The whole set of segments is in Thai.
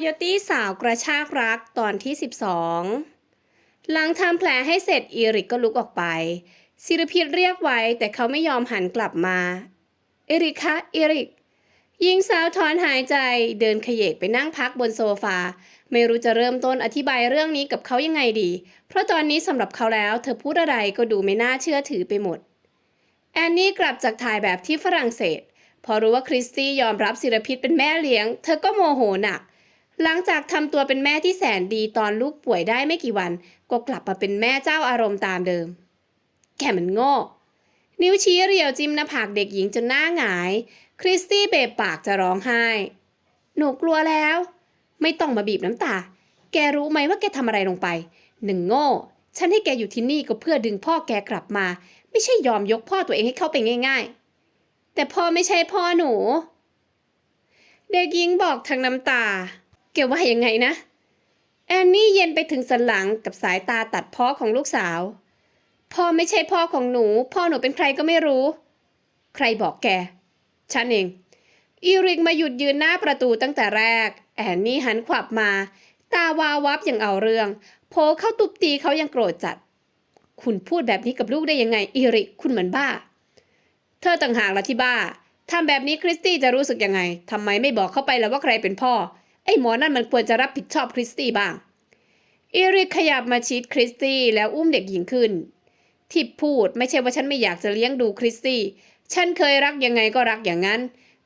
โยตี้สาวกระชากรักตอนที่ 12 หลังทำแผลให้เสร็จอีริกก็ลุกออกไปศิรพิษเรียกไว้แต่เขาไม่ยอมหันกลับมาเอริกคะเอริกหญิงสาวถอนหายใจเดินขยเยกไปนั่งพักบนโซฟา ไม่รู้จะเริ่มต้นอธิบายเรื่องนี้กับเขายังไงดี เพราะตอนนี้สำหรับเขาแล้ว เธอพูดอะไรก็ดูไม่น่าเชื่อถือไปหมด แอนนี่กลับจากถ่ายแบบที่ฝรั่งเศส พอรู้ว่าคริสตี้ยอมรับศิรพิษเป็นแม่เลี้ยง เธอก็โมโหหนัก หลังจากทำตัวเป็นแม่ที่แสนดีตอนลูกป่วยได้ไม่กี่วัน ก็กลับมาเป็นแม่เจ้าอารมณ์ตามเดิม แกมันโง่ นิ้วชี้เรียวจิ้มหน้าผากเด็กหญิงจนหน้าหงาย คริสตี้เบะปากจะร้องไห้ หนูกลัวแล้ว ไม่ต้องมาบีบน้ำตา แกรู้ไหมว่าแกทำอะไรลงไป หนึ่งโง่ ฉันให้แกอยู่ที่นี่ก็เพื่อดึงพ่อแกกลับมา ไม่ใช่ยอมยกพ่อตัวเองให้เข้าไปง่าย ๆ แต่พ่อไม่ใช่พ่อหนู เด็กหญิงบอกทางน้ำตา แกว่ายังไงนะ แอนนี่เย็นไปถึงสันหลังกับสายตาตัดพ้อของลูกสาว พ่อไม่ใช่พ่อของหนู พ่อหนูเป็นใครก็ไม่รู้ ใครบอกแก ฉันเอง อีริกมาหยุดยืนหน้าประตูตั้งแต่แรก แอนนี่หันขวับมา ตาวาววับอย่างเอาเรื่องโผเข้าตุบตีเขายังโกรธจัด คุณพูดแบบนี้กับลูกได้ยังไง อีริก คุณเหมือนบ้า เธอต่างหากละที่บ้าทำแบบนี้คริสตี้จะรู้สึกยังไงทำไมไม่บอกเข้าไปแล้วว่าใครเป็นพ่อ ไอ้หมอนั่นมันควรจะรับผิดชอบคริสตี้บ้าง อีริกขยับมาชิดคริสตี้แล้วอุ้มเด็กหญิงขึ้น ที่พูดไม่ใช่ว่าฉันไม่อยากจะเลี้ยงดูคริสตี้ ฉันเคยรักยังไงก็รักอย่างนั้น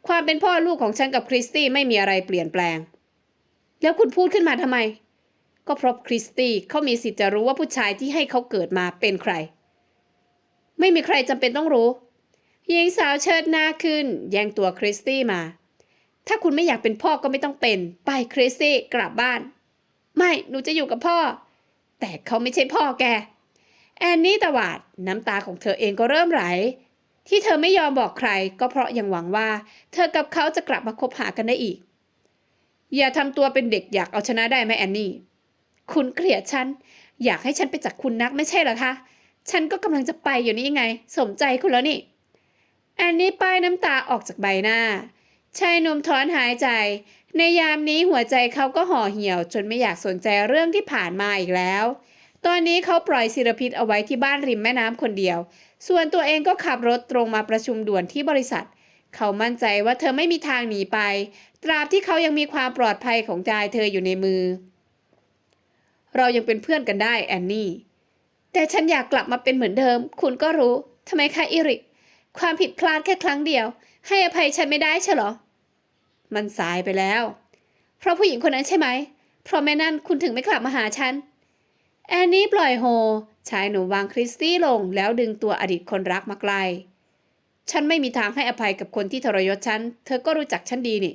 ความเป็นพ่อลูกของฉันกับคริสตี้ไม่มีอะไรเปลี่ยนแปลง แล้วคุณพูดขึ้นมาทำไม ก็เพราะคริสตี้เขามีสิทธิ์จะรู้ว่าผู้ชายที่ให้เขาเกิดมาเป็นใคร ไม่มีใครจำเป็นต้องรู้หญิงสาวเชิดหน้าขึ้น แย่งตัวคริสตี้มา ถ้าคุณไม่อยากเป็นพ่อก็ไม่ต้องเป็น ไปคริสตี้กลับบ้าน ไม่หนูจะอยู่กับพ่อ แต่เขาไม่ใช่พ่อแก แอนนี่ตวาดน้ำตาของเธอเองก็เริ่มไหล ที่เธอไม่ยอมบอกใคร ก็เพราะยังหวังว่า เธอกับเขาจะกลับมาคบหากันได้อีก อย่าทำตัวเป็นเด็กอยากเอาชนะได้ไหมแอนนี่ คุณเกลียดฉัน อยากให้ฉันไปจากคุณนักไม่ใช่เหรอคะ ฉันก็กำลังจะไปอยู่นี่ยังไง สมใจคุณแล้วนี่แอนนี่ป้ายน้ำตาออกจากใบหน้า ชายหนุ่มถอนหายใจ ในยามนี้หัวใจเขาก็ห่อเหี่ยว จนไม่อยากสนใจเรื่องที่ผ่านมาอีกแล้ว ตอนนี้เขาปล่อยศิรพิษเอาไว้ที่บ้านริมแม่น้ำคนเดียว ส่วนตัวเองก็ขับรถตรงมาประชุมด่วนที่บริษัท เขามั่นใจว่าเธอไม่มีทางหนีไป ตราบที่เขายังมีความปลอดภัยของกายเธออยู่ในมือ เรายังเป็นเพื่อนกันได้แอนนี่ แต่ฉันอยากกลับมาเป็นเหมือนเดิม คุณก็รู้ทำไมคะอิริก ความผิดพลาดแค่ครั้งเดียว ให้อภัยฉันไม่ได้ใช่เหรอ มันสายไปแล้ว เพราะผู้หญิงคนนั้นใช่ไหม เพราะแม่นั่นคุณถึงไม่กลับมาหาฉัน แอนนี่ปล่อยโฮ ชายหนุ่มวางคริสตี้ลงแล้วดึงตัวอดีตคนรักมาไกล ฉันไม่มีทางให้อภัยกับคนที่ทรยศฉัน เธอก็รู้จักฉันดีนี่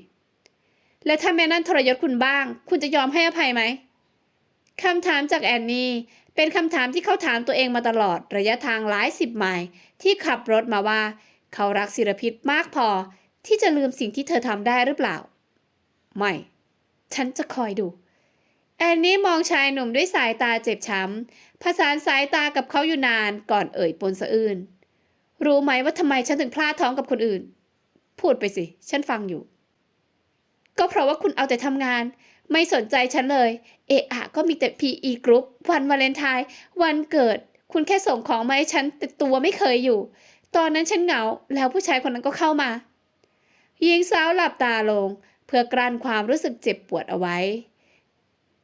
และถ้าแม่นั่นทรยศคุณบ้าง คุณจะยอมให้อภัยไหมคำถามจากแอนนี่เป็นคำถามที่เขาถามตัวเองมาตลอดระยะทางหลายสิบไมล์ที่ขับรถมาว่า เขารักศิรพิษมากพอที่จะลืมสิ่งที่เธอทำได้หรือเปล่า ไม่ ฉันจะคอยดู แอนนี่มองชายหนุ่มด้วยสายตาเจ็บช้ำผสานสายตากับเขาอยู่นานก่อนเอ่ยปนสะอื้นรู้ไหมว่าทำไมฉันถึงพลาดท้องกับคนอื่น พูดไปสิ ฉันฟังอยู่ ก็เพราะว่าคุณเอาแต่ทำงาน ไม่สนใจฉันเลย เอะอะก็มีแต่ PE Group วันวาเลนไทน์วันเกิด คุณแค่ส่งของมาให้ฉันแต่ตัวไม่เคยอยู่ ตอนนั้นฉันเหงาแล้วผู้ชายคนนั้นก็เข้ามาหญิงสาวหลับตาลง เพื่อกลั้นความรู้สึกเจ็บปวดเอาไว้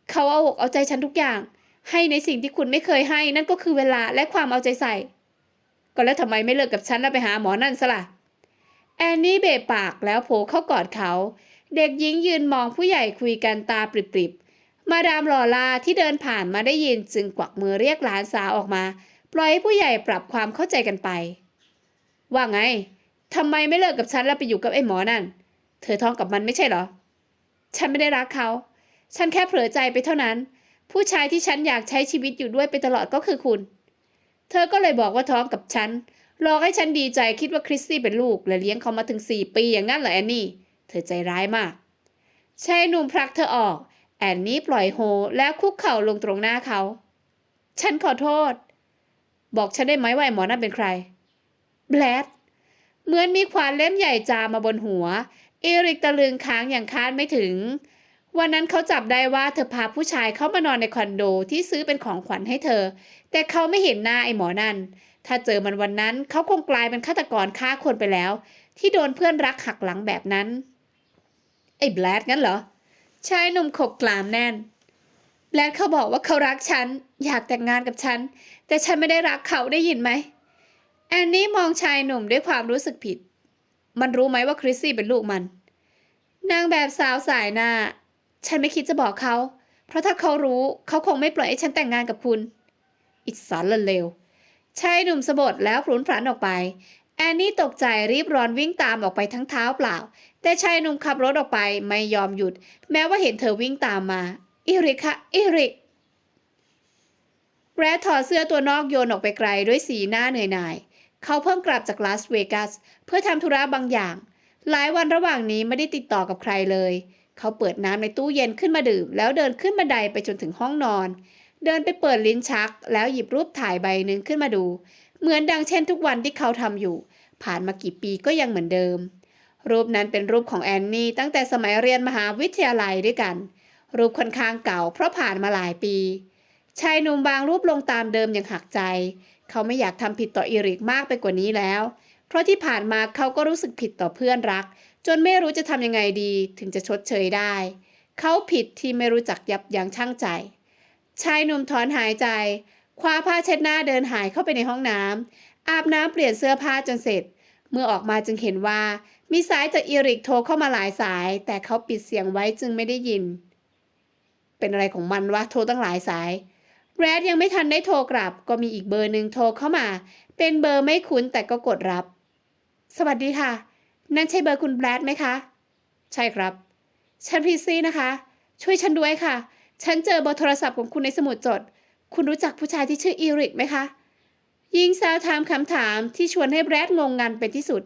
เขาเอาอกเอาใจฉันทุกอย่าง ให้ในสิ่งที่คุณไม่เคยให้ นั่นก็คือเวลาและความเอาใจใส่ ก็แล้วทำไมไม่เลิกกับฉันแล้วไปหาหมอนั่นซะล่ะแอนนี่เบะปากแล้วโผล่เข้ากอดเขา เด็กหญิงยืนมองผู้ใหญ่คุยกันตาปริบๆ มาดามลอลาที่เดินผ่านมาได้ยินจึงกวักมือเรียกหลานสาวออกมา ปล่อยให้ผู้ใหญ่ปรับความเข้าใจกันไป ว่าไงทำไมไม่เลิกกับฉันแล้วไปอยู่กับไอ้หมอนั่น เธอท้องกับมันไม่ใช่เหรอ ฉันไม่ได้รักเขา ฉันแค่เผลอใจไปเท่านั้น ผู้ชายที่ฉันอยากใช้ชีวิตอยู่ด้วยไปตลอดก็คือคุณ เธอก็เลยบอกว่าท้องกับฉันหลอกให้ฉันดีใจคิดว่าคริสตี้เป็นลูก และเลี้ยงเขามาถึงสี่ปีอย่างนั้นเหรอแอนนี่ เธอใจร้ายมากชายหนุ่มผลักเธอออก แอนนี่ปล่อยโฮแล้วคุกเข่าลงตรงหน้าเขา ฉันขอโทษ บอกฉันได้ไหมว่าไอ้หมอนั่นเป็นใคร แบลดเหมือนมีขวานเล่มใหญ่จามาบนหัว เอริกตะลึงค้างอย่างคาดไม่ถึง วันนั้นเขาจับได้ว่าเธอพาผู้ชายเข้ามานอนในคอนโดที่ซื้อเป็นของขวัญให้เธอ แต่เขาไม่เห็นหน้าไอ้หมอนั่น ถ้าเจอมันวันนั้นเขาคงกลายเป็นฆาตกรฆ่าคนไปแล้ว ที่โดนเพื่อนรักหักหลังแบบนั้น ไอ้แบลดงั้นเหรอชายหนุ่มขบกลามแน่นแบลดเขาบอกว่าเขารักฉัน อยากแต่งงานกับฉัน แต่ฉันไม่ได้รักเขาได้ยินไหม แอนนี่มองชายหนุ่มด้วยความรู้สึกผิด มันรู้ไหมว่าคริสซี่เป็นลูกมัน นางแบบสาวสายหน้า ฉันไม่คิดจะบอกเขา เพราะถ้าเขารู้เขาคงไม่ปล่อยให้ฉันแต่งงานกับคุณ อิสารเลวชายหนุ่มสะบดแล้วพลุนพลันออกไป แอนนี่ตกใจรีบร้อนวิ่งตามออกไปทั้งเท้าเปล่า แต่ชายหนุ่มขับรถออกไปไม่ยอมหยุด แม้ว่าเห็นเธอวิ่งตามมา อิริค่ะอิริกแรดถอดเสื้อตัวนอกโยนออกไปไกลด้วยสีหน้าเหนื่อยหน่าย เขาเพิ่งกลับจากลาสเวกัสเพื่อทำธุระบางอย่าง หลายวันระหว่างนี้ไม่ได้ติดต่อกับใครเลย เขาเปิดน้ำในตู้เย็นขึ้นมาดื่ม แล้วเดินขึ้นบันไดไปจนถึงห้องนอน เดินไปเปิดลิ้นชัก แล้วหยิบรูปถ่ายใบหนึ่งขึ้นมาดู เหมือนดังเช่นทุกวันที่เขาทำอยู่ ผ่านมากี่ปีก็ยังเหมือนเดิม รูปนั้นเป็นรูปของแอนนี่ตั้งแต่สมัยเรียนมหาวิทยาลัยด้วยกัน รูปค่อนข้างเก่าเพราะผ่านมาหลายปีชายหนุ่มบางรูปลงตามเดิมอย่างหักใจ เขาไม่อยากทำผิดต่ออิริกมากไปกว่านี้แล้ว เพราะที่ผ่านมาเขาก็รู้สึกผิดต่อเพื่อนรัก จนไม่รู้จะทำยังไงดีถึงจะชดเชยได้ เขาผิดที่ไม่รู้จักยับยั้งชั่งใจ ชายหนุ่มถอนหายใจ คว้าผ้าเช็ดหน้าเดินหายเข้าไปในห้องน้ำอาบน้ำเปลี่ยนเสื้อผ้าจนเสร็จ เมื่อออกมาจึงเห็นว่า มีสายจากอิริกโทรเข้ามาหลายสาย แต่เขาปิดเสียงไว้จึงไม่ได้ยิน เป็นอะไรของมันวะโทรตั้งหลายสาย แรดยังไม่ทันได้โทรกลับ ก็มีอีกเบอร์หนึ่งโทรเข้ามา เป็นเบอร์ไม่คุ้นแต่ก็กดรับ สวัสดีค่ะ นั่นใช่เบอร์คุณแรดไหมคะ ใช่ครับ ฉันพริซซี่นะคะ ช่วยฉันด้วยค่ะ ฉันเจอเบอร์โทรศัพท์ของคุณในสมุดจด คุณรู้จักผู้ชายที่ชื่ออีริกไหมคะยิงสาวถามคำถามที่ชวนให้แรดงงงันเป็นที่สุด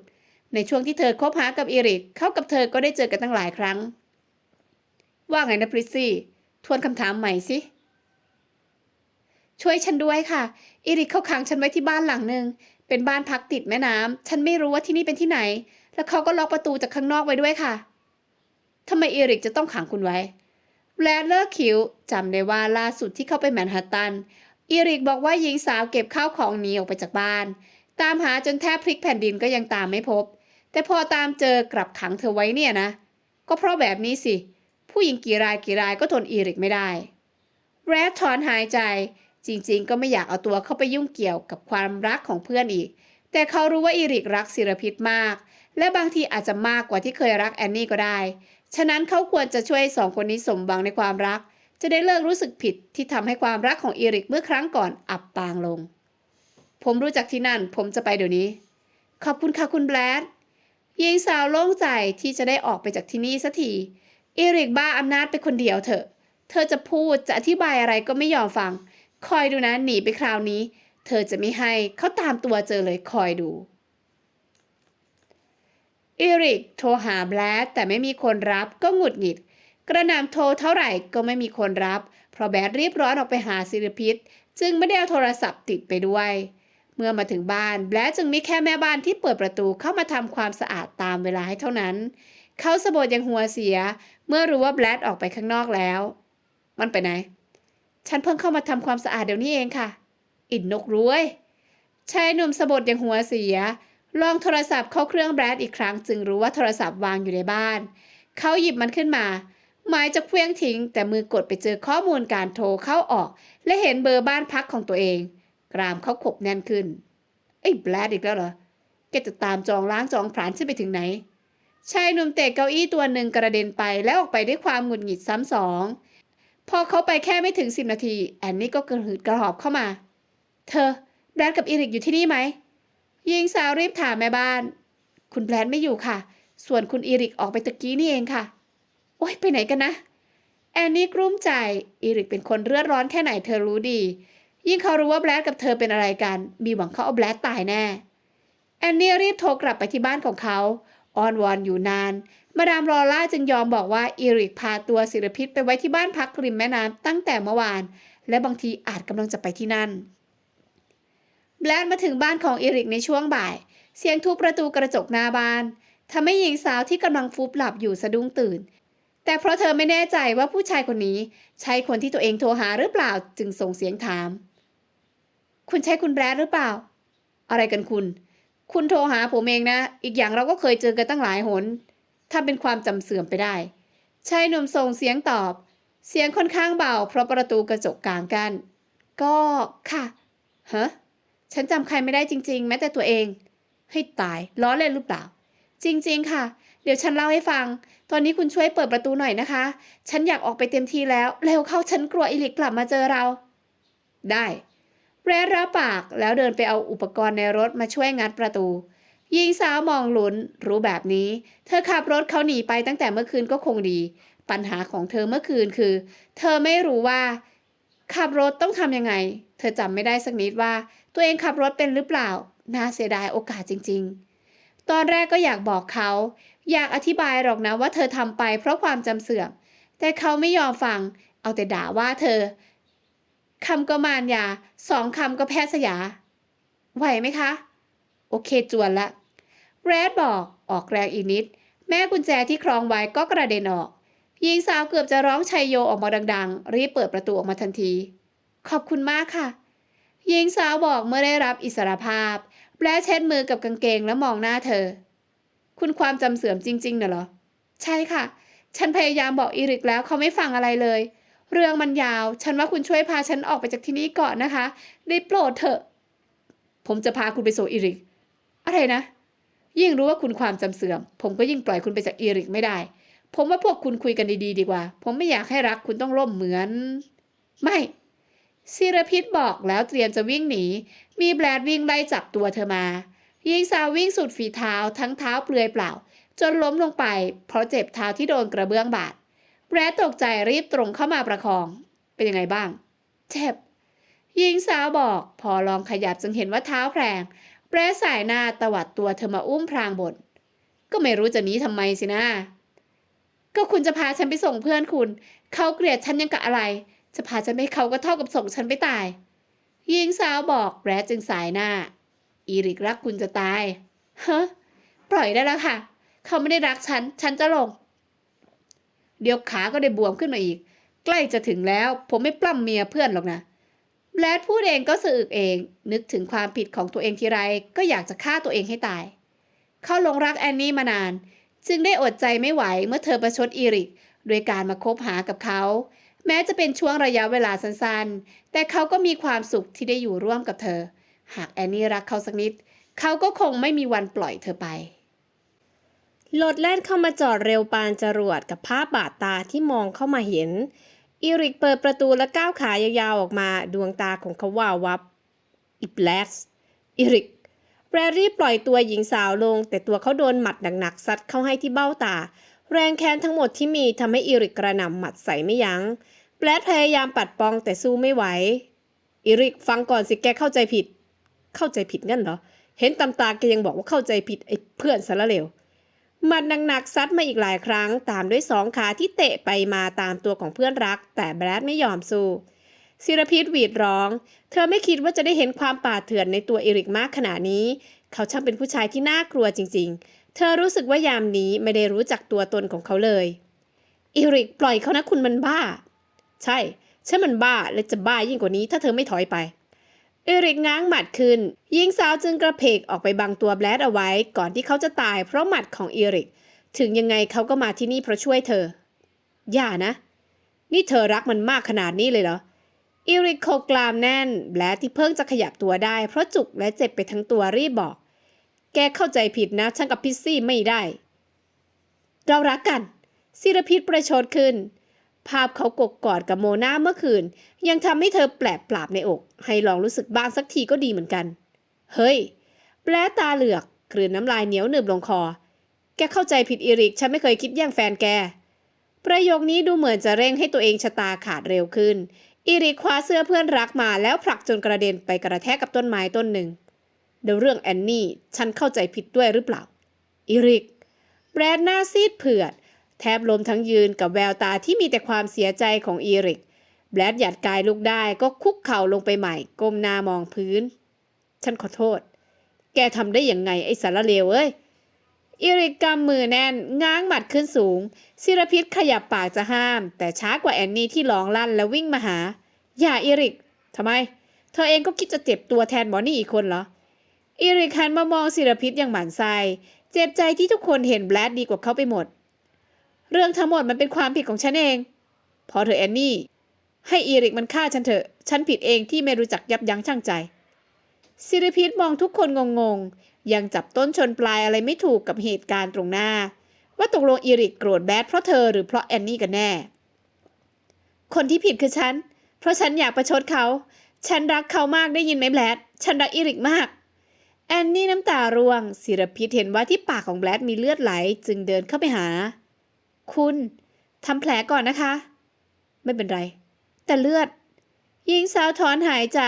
ในช่วงที่เธอคบหากับอีริก เขากับเธอก็ได้เจอกันตั้งหลายครั้ง ว่าไงนะพริซซี่ ทวนคำถามใหม่สิ ช่วยฉันด้วยค่ะอีริกเขาขังฉันไว้ที่บ้านหลังหนึ่ง เป็นบ้านพักติดแม่น้ำฉันไม่รู้ว่าที่นี่เป็นที่ไหน แล้วเขาก็ล็อกประตูจากข้างนอกไว้ด้วยค่ะทำไมอีริกจะต้องขังคุณไว้แลดเลอร์คิวจำได้ว่าล่าสุดที่เข้าไปแมนฮัตตันอีริกบอกว่าหญิงสาวเก็บข้าวของหนีออกไปจากบ้าน ตามหาจนแทบพลิกแผ่นดินก็ยังตามไม่พบ แต่พอตามเจอกลับขังเธอไว้เนี่ยนะ ก็เพราะแบบนี้สิ ผู้หญิงกี่รายกี่รายก็ทนอีริกไม่ได้ แรดถอนหายใจ จริงๆ ก็ไม่อยากเอาตัวเข้าไปยุ่งเกี่ยวกับความรักของเพื่อนอีก แต่เขารู้ว่าอีริกรักศิรพิษมาก และบางทีอาจจะมากกว่าที่เคยรักแอนนี่ก็ได้ ฉะนั้นเขาควรจะช่วยสองคนนี้สมหวังในความรัก จะได้เลิกรู้สึกผิดที่ทำให้ความรักของอีริกเมื่อครั้งก่อนอับปางลง ผมรู้จักที่นั่น ผมจะไปเดี๋ยวนี้ ขอบคุณค่ะคุณแบลดหญิงสาวโล่งใจที่จะได้ออกไปจากที่นี่สักทีอีริกบ้าอำนาจไปคนเดียวเถอะ เธอจะพูดจะอธิบายอะไรก็ไม่ยอมฟัง คอยดูนะ หนีไปคราวนี้ เธอจะไม่ให้เขาตามตัวเจอเลยคอยดูอีริกโทรหาแบลดแต่ไม่มีคนรับก็หงุดหงิด กระนำโทรเท่าไหร่ก็ไม่มีคนรับ เพราะแบดรีบร้อนออกไปหาศิลพิษจึงไม่ได้เอาโทรศัพท์ติดไปด้วย เมื่อมาถึงบ้านแบลดจึงมีแค่แม่บ้านที่เปิดประตูเข้ามาทำความสะอาดตามเวลาให้เท่านั้น เขาสะบดยังหัวเสีย เมื่อรู้ว่าแบลดออกไปข้างนอกแล้ว มันไปไหน ฉันเพิ่งเข้ามาทำความสะอาดเดี๋ยวนี้เองค่ะ อินนกรวยชายหนุ่มสะบดอย่างหัวเสีย ลองโทรศัพท์เข้าเครื่องแบรดอีกครั้ง จึงรู้ว่าโทรศัพท์วางอยู่ในบ้าน เขาหยิบมันขึ้นมา หมายจะเคลื่องทิ้ง แต่มือกดไปเจอข้อมูลการโทรเข้าออก และเห็นเบอร์บ้านพักของตัวเอง กรามเขาขบแน่นขึ้นไอ้แบรดอีกแล้วเหรอแกจะตามจองล้างจองผลาญฉันไปถึงไหนชายหนุ่มเตะเก้าอี้ตัวหนึ่งกระเด็นไปแล้วออกไปด้วยความหงุดหงิดซ้ำสอง พอเขาไปแค่ไม่ถึงสิบนาที แอนนี่ก็กระหืดกระหอบเข้ามา เธอ แบรดกับอีริกอยู่ที่นี่ไหมหญิงสาวรีบถามแม่บ้าน คุณแบรดไม่อยู่ค่ะ ส่วนคุณอีริกออกไปตะกี้นี่เองค่ะ โอ๊ยไปไหนกันนะ แอนนี่กลุ้มใจ อีริกเป็นคนเลือดร้อนแค่ไหนเธอรู้ดี ยิ่งเขารู้ว่าแบรดกับเธอเป็นอะไรกัน มีหวังเขาเอาแบรดตายแน่ แอนนี่รีบโทรกลับไปที่บ้านของเขาอ้อนวอนอยู่นาน มาดามลอร่าจึงยอมบอกว่าอีริกพาตัวศิลพิษไปไว้ที่บ้านพักริมแม่น้ำตั้งแต่เมื่อวาน และบางทีอาจกำลังจะไปที่นั่นแบลดมาถึงบ้านของอีริกในช่วงบ่าย เสียงทุบประตูกระจกหน้าบ้านทำให้หญิงสาวที่กำลังฟุบหลับอยู่สะดุ้งตื่น แต่เพราะเธอไม่แน่ใจว่าผู้ชายคนนี้ ใช่คนที่ตัวเองโทรหาหรือเปล่าจึงส่งเสียงถาม คุณใช่คุณแบรดหรือเปล่า อะไรกันคุณ คุณโทรหาผมเองนะ อีกอย่างเราก็เคยเจอกันตั้งหลายหน ถ้าเป็นความจำเสื่อมไปได้ชายหนุ่มส่งเสียงตอบ เสียงค่อนข้างเบาเพราะประตูกระจกกลางกัน ก็ค่ะฮะฉันจำใครไม่ได้จริง ๆ แม้แต่ตัวเอง ให้ตายล้อเล่นหรือเปล่า จริง ๆ ค่ะ เดี๋ยวฉันเล่าให้ฟัง ตอนนี้คุณช่วยเปิดประตูหน่อยนะคะ ฉันอยากออกไปเต็มทีแล้ว เร็วเข้าฉันกลัวอิลิกกลับมาเจอเรา ได้แรดรับปากแล้วเดินไปเอาอุปกรณ์ในรถมาช่วยงัดประตู หญิงสาวมองลุ้น รู้แบบนี้ เธอขับรถเขาหนีไปตั้งแต่เมื่อคืนก็คงดี ปัญหาของเธอเมื่อคืนคือ เธอไม่รู้ว่า ขับรถต้องทำยังไง เธอจำไม่ได้สักนิดว่า ตัวเองขับรถเป็นหรือเปล่า น่าเสียดายโอกาสจริง ๆ ตอนแรกก็อยากบอกเขา อยากอธิบายหรอกนะว่าเธอทำไปเพราะความจำเสื่อม แต่เขาไม่ยอมฟัง เอาแต่ด่าว่าเธอคำก็มารยาสองคำก็แพทย์สยา ไหวไหมคะ เคจวนละ แรดบอกออกแรงอีกนิด แม่กุญแจที่คล้องไว้ก็กระเด็นออกหญิงสาวเกือบจะร้องชัยโยออกมาดังๆ รีบเปิดประตูออกมาทันที ขอบคุณมากค่ะหญิงสาวบอกเมื่อได้รับอิสรภาพและเช็ดมือกับกางเกงแล้วมองหน้าเธอ คุณความจำเสื่อมจริงๆน่ะเหรอ ใช่ค่ะ ฉันพยายามบอกอีริกแล้วเขาไม่ฟังอะไรเลย เรื่องมันยาว ฉันว่าคุณช่วยพาฉันออกไปจากที่นี่ก่อนนะคะ ได้โปรดเถอะ ผมจะพาคุณไปส่งอีริก อะไรนะ ยิ่งรู้ว่าคุณความจำเสื่อม ผมก็ยิ่งปล่อยคุณไปจากอีริกไม่ได้ ผมว่าพวกคุณคุยกันดีๆ ดีกว่า ผมไม่อยากให้รักคุณต้องล่มเหมือน ไม่ศิรพิษบอกแล้วเตรียมจะวิ่งหนี มีแบรดวิ่งไล่จับตัวเธอมาหญิงสาววิ่งสุดฝีเท้าทั้งเท้าเปลือยเปล่า จนล้มลงไป เพราะเจ็บเท้าที่โดนกระเบื้องบาด แบรดตกใจรีบตรงเข้ามาประคอง เป็นยังไงบ้าง เจ็บหญิงสาวบอก พอลองขยับจึงเห็นว่าเท้าแพลง แบรสายหน้าตวัดตัวเธอมาอุ้มพรางบนก็ไม่รู้จะหนีทำไมสินะ ก็คุณจะพาฉันไปส่งเพื่อนคุณ เขาเกลียดฉันยังกะอะไร จะพาฉันไปเขาก็เท่ากับส่งฉันไปตายหญิงสาวบอกแบรดจึงสายหน้า อีริกรักคุณจะตายเฮ้ปล่อยได้แล้วค่ะ เขาไม่ได้รักฉัน ฉันจะลง เดี๋ยวขาก็ได้บวมขึ้นมาอีก ใกล้จะถึงแล้ว ผมไม่ปล้ำเมียเพื่อนหรอกนะ แบรดพูดเองก็สะอึกเอง นึกถึงความผิดของตัวเองทีไรก็อยากจะฆ่าตัวเองให้ตาย เขาลงรักแอนนี่มานาน จึงได้อดใจไม่ไหวเมื่อเธอประชดอีริกโดยการมาคบหากับเขา แม้จะเป็นช่วงระยะเวลาสั้นๆ แต่เขาก็มีความสุขที่ได้อยู่ร่วมกับเธอ หากแอนนี่รักเขาสักนิด เขาก็คงไม่มีวันปล่อยเธอไปรถแล่นเข้ามาจอดเร็วปานจรวดกับภาพบาดตาที่มองเข้ามาเห็น อีริกเปิดประตูและก้าวขายาวๆออกมาดวงตาของเขาวาววับอีแบลสอีริกแรรี่ปล่อยตัวหญิงสาวลง แต่ตัวเขาโดนหมัดหนักๆซัดเข้าให้ที่เบ้าตา แรงแค้นทั้งหมดที่มีทำให้อีริกกระหน่ำหมัดใส่ไม่ยัง้งแบลดพยายามปัดป้องแต่สู้ไม่ไหวอีริกฟังก่อนสิแกเข้าใจผิด เข้าใจผิดงั้นเหรอ เห็นตำตาแกยังบอกว่าเข้าใจผิดไอ้เพื่อนสารเลว หมัดหนักๆซัดมาอีกหลายครั้ง ตามด้วยสองขาที่เตะไปมาตามตัวของเพื่อนรัก แต่แบรดไม่ยอมสู้ศิรพิษหวีดร้อง เธอไม่คิดว่าจะได้เห็นความป่าเถื่อนในตัวเอริกมากขนาดนี้ เขาช่างเป็นผู้ชายที่น่ากลัวจริง ๆ เธอรู้สึกว่ายามนี้ไม่ได้รู้จักตัวตนของเขาเลยเอริกปล่อยเขานะคุณมันบ้า ใช่ฉันมันบ้าและจะบ้ายิ่งกว่านี้ถ้าเธอไม่ถอยไป เอริกง้างหมัดขึ้นหญิงสาวจึงกระเพกออกไปบังตัวแบลดเอาไว้ ก่อนที่เขาจะตายเพราะหมัดของเอริก ถึงยังไงเขาก็มาที่นี่เพราะช่วยเธอ อย่านะ นี่เธอรักมันมากขนาดนี้เลยเหรออีริกโคกรามแน่นแบลดที่เพิ่งจะขยับตัวได้ เพราะจุกและเจ็บไปทั้งตัวรีบบอก แกเข้าใจผิดนะฉันกับพิซซี่ไม่ได้ เรารักกันศิรพิษประชดขึ้น ภาพเขากกกอดกับโมนาเมื่อคืน ยังทำให้เธอแปลกปราบในอก ให้ลองรู้สึกบ้างสักทีก็ดีเหมือนกัน เฮ้ย แปลตาเหลือกกลืนน้ำลายเหนียวหนึบลงคอ แกเข้าใจผิดอีริก ฉันไม่เคยคิดแย่งแฟนแก ประโยคนี้ดูเหมือนจะเร่งให้ตัวเองชะตาขาดเร็วขึ้น อีริกคว้าเสื้อเพื่อนรักมาแล้วผลักจนกระเด็นไปกระแทกกับต้นไม้ต้นหนึ่งเดี๋ยวเรื่องแอนนี่ ฉันเข้าใจผิดด้วยหรือเปล่า อีริก แบรดหน้าซีดเผือด แทบลมทั้งยืนกับแววตาที่มีแต่ความเสียใจของอีริก แบรดหยัดกายลุกได้ก็คุกเข่าลงไปใหม่ ก้มหน้ามองพื้น ฉันขอโทษ แกทำได้ยังไงไอ้สารเลวเอ้ยอิริกกำมือแน่น ง้างหมัดขึ้นสูง ศิรพิษขยับปากจะห้าม แต่ช้ากว่าแอนนี่ที่ร้องลั่นและวิ่งมาหา อย่าอิริกทำไม เธอเองก็คิดจะเจ็บตัวแทนหมอนี่อีกคนเหรออิริกหันมามองศิรพิษอย่างหมั่นไส้เจ็บใจที่ทุกคนเห็นแบลดดีกว่าเขาไปหมด เรื่องทั้งหมดมันเป็นความผิดของฉันเอง พอเธอแอนนี่ ให้อีริกมันฆ่าฉันเถอะ ฉันผิดเองที่ไม่รู้จักยับยั้งชั่งใจศิริพิษมองทุกคนงงๆ ยังจับต้นชนปลายอะไรไม่ถูกกับเหตุการณ์ตรงหน้า ว่าตกลงอีริกโกรธแบดเพราะเธอหรือเพราะแอนนี่กันแน่ คนที่ผิดคือฉัน เพราะฉันอยากประชดเขา ฉันรักเขามากได้ยินไหมแบดฉันรักอีริกมากแอนนี่น้ำตาร่วงศิรพิษเห็นว่าที่ปากของแบดมีเลือดไหล จึงเดินเข้าไปหา คุณทำแผลก่อนนะคะ ไม่เป็นไร แต่เลือดหญิงสาวถอนหายใจ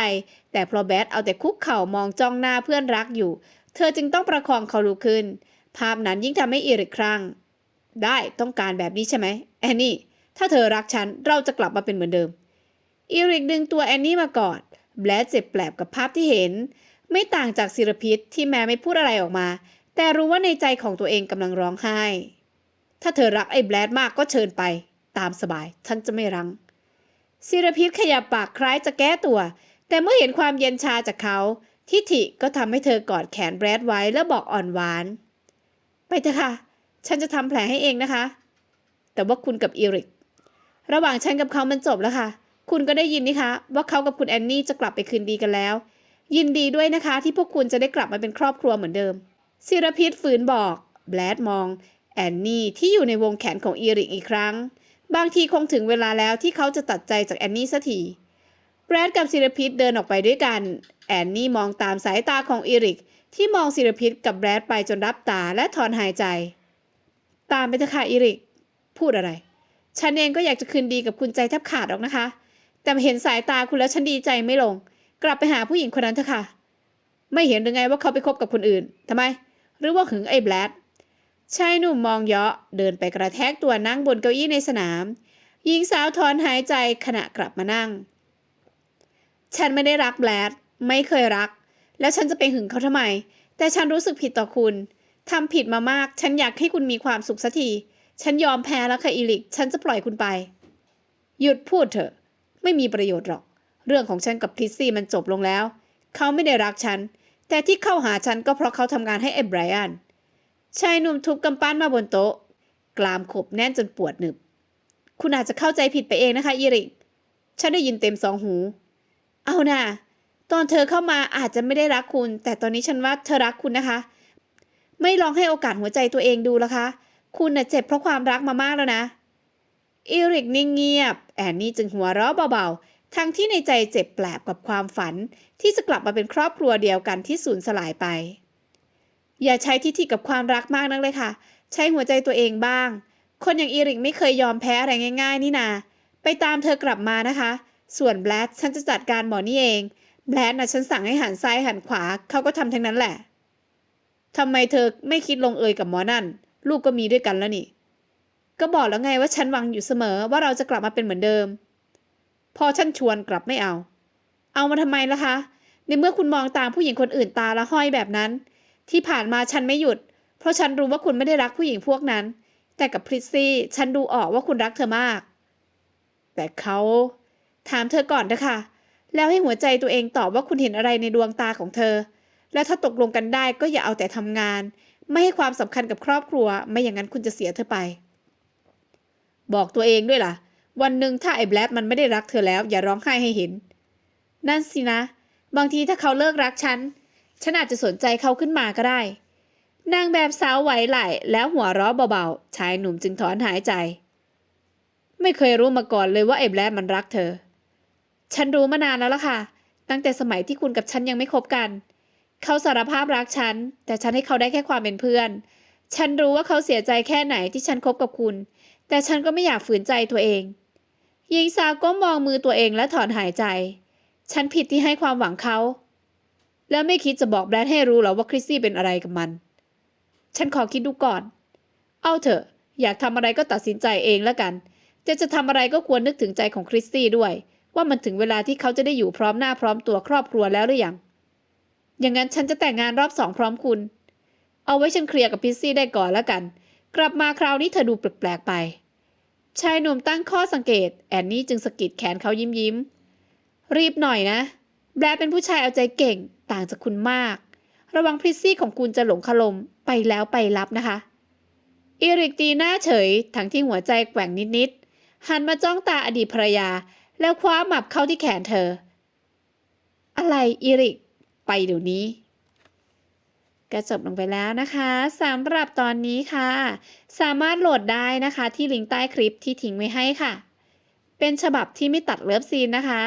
แต่พราะแบทเอาแต่คุกเข่ามองจ้องหน้าเพื่อนรักอยู่ เธอจึงต้องประคองเขาลุกขึ้น ภาพนั้นยิ่งทำให้อีริกครั่งได้ต้องการแบบนี้ใช่ไหมแอนนี่ ถ้าเธอรักฉันเราจะกลับมาเป็นเหมือนเดิม อีริกดึงตัวแอนนี่มากอดแบลเจ็บแปลบกับภาพที่เห็น ไม่ต่างจากศิรพิษที่แม้ไม่พูดอะไรออกมา แต่รู้ว่าในใจของตัวเองกำลังร้องไห้ ถ้าเธอรักไอ้แบลดมากก็เชิญไป ตามสบาย ฉันจะไม่รังศิรพิษขยับปากคล้ายจะแก้ตัว แต่เมื่อเห็นความเย็นชาจากเขา ทิฐิก็ทำให้เธอกอดแขนแบรดไว้แล้วบอกอ่อนหวาน ไปเถอะค่ะ ฉันจะทำแผลให้เองนะคะ แต่ว่าคุณกับอีริก ระหว่างฉันกับเขามันจบแล้วค่ะ คุณก็ได้ยินนี่คะว่าเขากับคุณแอนนี่จะกลับไปคืนดีกันแล้ว ยินดีด้วยนะคะ ที่พวกคุณจะได้กลับมาเป็นครอบครัวเหมือนเดิมศิรพิษฝืนบอก แบลดมอง แอนนี่ที่อยู่ในวงแขนของอีริกอีกครั้ง บางทีคงถึงเวลาแล้วที่เขาจะตัดใจจากแอนนี่สักทีแบรดกับศิรพิษเดินออกไปด้วยกัน แอนนี่มองตามสายตาของอีริก ที่มองศิรพิษกับแบรดไปจนรับตาและถอนหายใจ ตามไปเถอะค่ะอีริก พูดอะไร ฉันเองก็อยากจะคืนดีกับคุณใจแทบขาดหรอกนะคะ แต่เห็นสายตาคุณแล้วฉันดีใจไม่ลง กลับไปหาผู้หญิงคนนั้นเถอะค่ะ ไม่เห็นหรือไงว่าเขาไปคบกับคนอื่นทำไม หรือว่าหึงไอ้แบรด ชายหนุ่มมองเยาะเดินไปกระแทกตัวนั่งบนเก้าอี้ในสนาม หญิงสาวถอนหายใจขณะกลับมานั่ง ฉันไม่ได้รักแบลดไม่เคยรัก แล้วฉันจะไปหึงเขาทำไม แต่ฉันรู้สึกผิดต่อคุณทำผิดมามาก ฉันอยากให้คุณมีความสุขสักที ฉันยอมแพ้แล้วค่ะอีลิก ฉันจะปล่อยคุณไป หยุดพูดเถอะ ไม่มีประโยชน์หรอก เรื่องของฉันกับทริซซี่มันจบลงแล้ว เขาไม่ได้รักฉัน แต่ที่เข้าหาฉันก็เพราะเขาทำงานให้ไอ้ไบรอัน ชายหนุ่มทุบกำปั้นมาบนโต๊ะ กลามขบแน่นจนปวดหนึบ คุณอาจจะเข้าใจผิดไปเองนะคะอีริก ฉันได้ยินเต็มสองหู เอาน่ะ ตอนเธอเข้ามาอาจจะไม่ได้รักคุณ แต่ตอนนี้ฉันว่าเธอรักคุณนะคะ ไม่ลองให้โอกาสหัวใจตัวเองดูละคะ คุณน่ะเจ็บเพราะความรักมามากแล้วนะอีริกนิ่งเงียบ แอนนี่จึงหัวเราะเบาๆ ทั้งที่ในใจเจ็บแปลบกับความฝัน ที่จะกลับมาเป็นครอบครัวเดียวกันที่สูญสลายไป อย่าใช้ทิฐิกับความรักมากนักเลยค่ะ ใช้หัวใจตัวเองบ้าง คนอย่างอีริกไม่เคยยอมแพ้อะไรง่าย ๆ นี่นา ไปตามเธอกลับมานะคะ ส่วนแบลดฉันจะจัดการหมอนี่เอง แบลดนะฉันสั่งให้หันซ้ายหันขวา เขาก็ทำทั้งนั้นแหละทำไมเธอไม่คิดลงเอยกับหมอนั่น ลูกก็มีด้วยกันแล้วนี่ ก็บอกแล้วไงว่าฉันหวังอยู่เสมอว่าเราจะกลับมาเป็นเหมือนเดิม พอฉันชวนกลับไม่เอา เอามาทำไมล่ะคะ ในเมื่อคุณมองตามผู้หญิงคนอื่นตาละห้อยแบบนั้น ที่ผ่านมาฉันไม่หยุด เพราะฉันรู้ว่าคุณไม่ได้รักผู้หญิงพวกนั้น แต่กับพริซซี่ฉันดูออกว่าคุณรักเธอมาก แต่เขาถามเธอก่อนนะคะแล้วให้หัวใจตัวเองตอบว่าคุณเห็นอะไรในดวงตาของเธอ แล้วถ้าตกลงกันได้ก็อย่าเอาแต่ทำงาน ไม่ให้ความสำคัญกับครอบครัว ไม่อย่างนั้นคุณจะเสียเธอไป บอกตัวเองด้วยล่ะ วันหนึ่งถ้าไอ้แบล็มันไม่ได้รักเธอแล้ว อย่าร้องไห้ให้เห็น นั่นสินะ บางทีถ้าเขาเลิกรักฉัน ฉันอาจจะสนใจเขาขึ้นมาก็ได้ นางแบบสาวไหวไหลแล้วหัวเราะเบาๆ ชายหนุ่มจึงถอนหายใจ ไม่เคยรู้มาก่อนเลยว่าไอ้แบลดมันรักเธอ ฉันรู้มานานแล้วล่ะค่ะ ตั้งแต่สมัยที่คุณกับฉันยังไม่คบกัน เขาสารภาพรักฉัน แต่ฉันให้เขาได้แค่ความเป็นเพื่อน ฉันรู้ว่าเขาเสียใจแค่ไหนที่ฉันคบกับคุณ แต่ฉันก็ไม่อยากฝืนใจตัวเองหญิงสาวก้มมองมือตัวเองและถอนหายใจ ฉันผิดที่ให้ความหวังเขา แล้วไม่คิดจะบอกแบรดให้รู้หรอว่าคริสซี่เป็นอะไรกับมัน ฉันขอคิดดูก่อน เอาเถอะ อยากทำอะไรก็ตัดสินใจเองแล้วกัน จะจะทำอะไรก็ควรนึกถึงใจของคริสตี้ด้วย ว่ามันถึงเวลาที่เขาจะได้อยู่พร้อมหน้าพร้อมตัวครอบครัวแล้วหรือยัง อย่างนั้นฉันจะแต่งงานรอบสองพร้อมคุณ เอาไว้ฉันเคลียร์กับพิซซี่ได้ก่อนแล้วกัน กลับมาคราวนี้เธอดูแปลกๆไป ชายหนุ่มตั้งข้อสังเกต แอนนี่จึงสะกิดแขนเขายิ้มยิ้มๆรีบหน่อยนะ แบรดเป็นผู้ชายเอาใจเก่งต่างจากคุณมาก ระวังพริซซี่ของคุณจะหลงคลมไปแล้วไปรับนะคะอีริกตีหน้าเฉยทั้งที่หัวใจแกว่งนิดๆหันมาจ้องตาอดีตภรรยา แล้วคว้าหมับเข้าที่แขนเธอ อะไรอีริก ไปเดี๋ยวนี้ก็จบลงไปแล้วนะคะสำหรับตอนนี้ค่ะ สามารถโหลดได้นะคะที่ลิงก์ใต้คลิปที่ทิ้งไว้ให้ค่ะ เป็นฉบับที่ไม่ตัดเลิฟซีนนะคะ